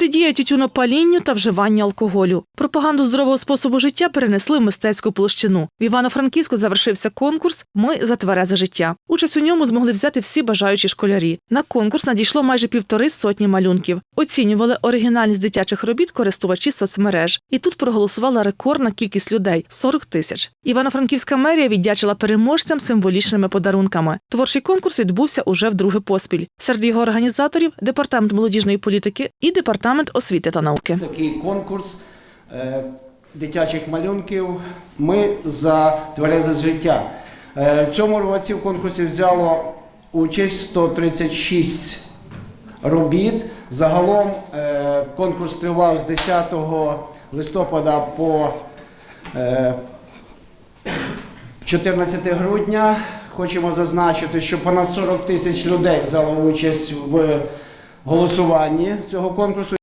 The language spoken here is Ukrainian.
Протидія тютюнопалінню та вживання алкоголю. Пропаганду здорового способу життя перенесли в мистецьку площину. В Івано-Франківську завершився конкурс Ми за тверезе життя. Участь у ньому змогли взяти всі бажаючі школярі. На конкурс надійшло майже півтори сотні малюнків. Оцінювали оригінальність дитячих робіт користувачі соцмереж. І тут проголосувала рекордна кількість людей 40 тисяч. Івано-Франківська мерія віддячила переможцям символічними подарунками. Творчий конкурс відбувся уже вдруге поспіль. Серед його організаторів департамент молодіжної політики і департамент освіти та науки. Такий конкурс е, дитячих малюнків. Ми за тверезе життя. Е, в цьому році в конкурсі взяло участь 136 робіт. Загалом е, конкурс тривав з 10 листопада по е, 14 грудня. Хочемо зазначити, що понад 40 тисяч людей взяло участь в голосуванні цього конкурсу.